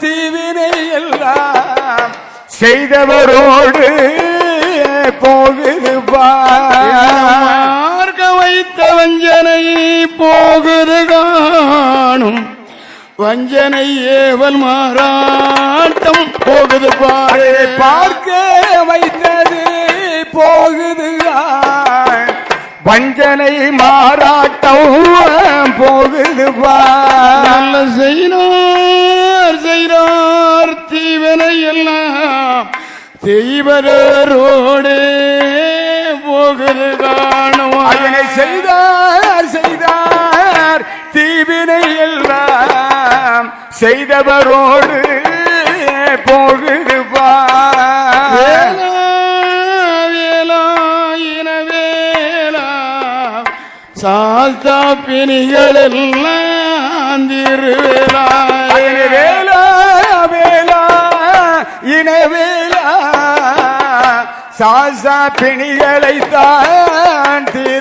தீவினை எல்லாம் செய்தவரோடு போகுது மார்க்க வைத்த வஞ்சனை போகுது காணும். வஞ்சனை ஏவல் மாறாட்டம் போகுது பாரு. பார்க்க வைத்தது போகுது வஞ்சனை மாறாட்டம் போகுது செய்வரோடு போகுது அதனை செய்தார் செய்தார் தீவினை எல்லாம் செய்தவரோடு வேலா சாஸ்தா பிணிகள் எல்லாம் திருவேலா. வேலா வேலா இனவேலா சாசா பிணிகளை தான் தீ